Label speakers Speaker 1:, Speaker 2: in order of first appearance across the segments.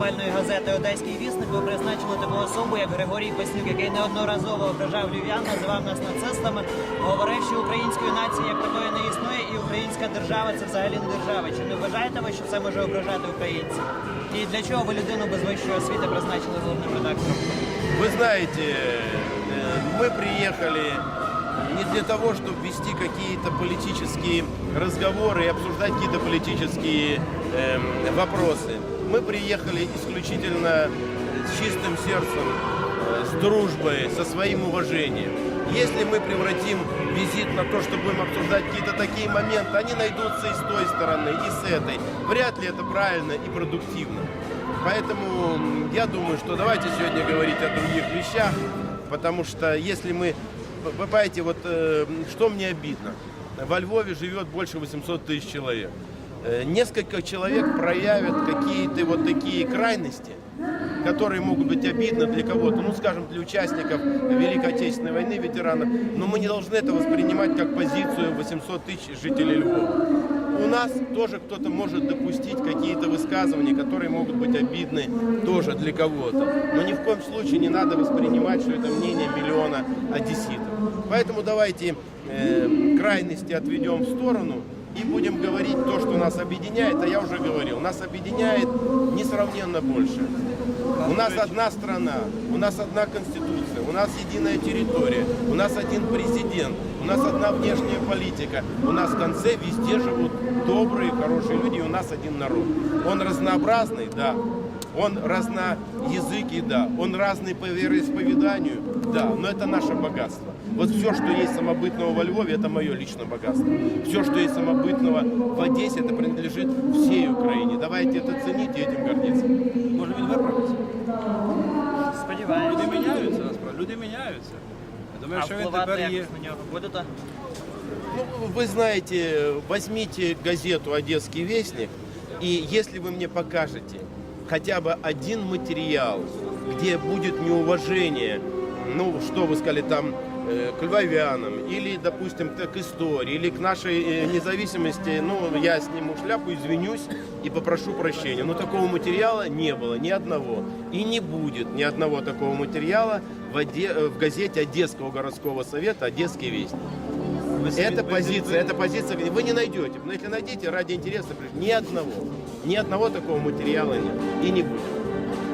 Speaker 1: Муніципальної газети Одеський вісник ви призначили таку особу, як Григорій Паснюк, який неодноразово ображав львів'ян, називав нас нацистами, говорив, що української нації як такої не існує, і українська держава це взагалі не держава. Чи не вважаєте ви, що це може ображати українців? І для чого ви людину без вищої освіти призначили головним редактором?
Speaker 2: Вы знаете, э, мы приехали Не для того, чтобы вести какие-то политические разговоры и обсуждать какие-то политические эм, вопросы. Мы приехали исключительно с чистым сердцем, э, с дружбой, со своим уважением. Если мы превратим визит на то, что будем обсуждать какие-то такие моменты, они найдутся и с той стороны, и с этой. Вряд ли это правильно и продуктивно. Поэтому я думаю, что давайте сегодня говорить о других вещах, потому что если мы, вы понимаете, вот э, что мне обидно, во Львове живет больше 800 тысяч человек. Э, Несколько человек проявят какие-то вот такие крайности, которые могут быть обидны для кого-то, ну, скажем, для участников Великой Отечественной войны, ветеранов, но мы не должны это воспринимать как позицию 800 тысяч жителей Львова. У нас тоже кто-то может допустить какие-то высказывания, которые могут быть обидны тоже для кого-то. Но ни в коем случае не надо воспринимать, что это мнение миллиона одесситов. Поэтому давайте э, крайности отведем в сторону и будем говорить то, что нас объединяет. А я уже говорил, нас объединяет несравненно больше. У нас одна страна, у нас одна конституция, у нас единая территория, у нас один президент, у нас одна внешняя политика. У нас в конце везде живут добрые, хорошие люди, и у нас один народ. Он разнообразный, да. Он разноязыкий, да. Он разный по вероисповеданию, да. Но это наше богатство. Вот все, что есть самобытного во Львове, это мое личное богатство. Все, что есть самобытного в Одессе, это принадлежит всей Украине. Давайте это ценить и этим гордиться.
Speaker 3: Може він виправиться?
Speaker 1: Сподіваюся
Speaker 3: Люди міняються насправді. Люди міняються. Я думаю,
Speaker 1: А
Speaker 3: що він
Speaker 1: впливати
Speaker 3: тепер є.
Speaker 1: якось на нього будете?
Speaker 2: Ну, вы знаете, возьмите газету «Одесский вестник», и если вы мне покажете хотя бы один материал, где будет неуважение, ну, что вы сказали там, э, к львовянам, или, допустим, к истории, или к нашей э, независимости, ну, я сниму шляпу, извинюсь и попрошу прощения. Но такого материала не было, ни одного. И не будет ни одного такого материала в, Оде- э, в газете Одесского городского совета «Одесский вестник». Это позиция, это позиция, вы не найдете. Но если найдете, ради интереса, ни одного, ни одного такого материала нет. И не будет.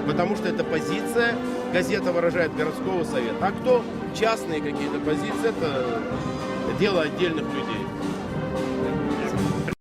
Speaker 2: Потому что это позиция, газета выражает городского совета. А кто частные какие-то позиции, это дело отдельных людей.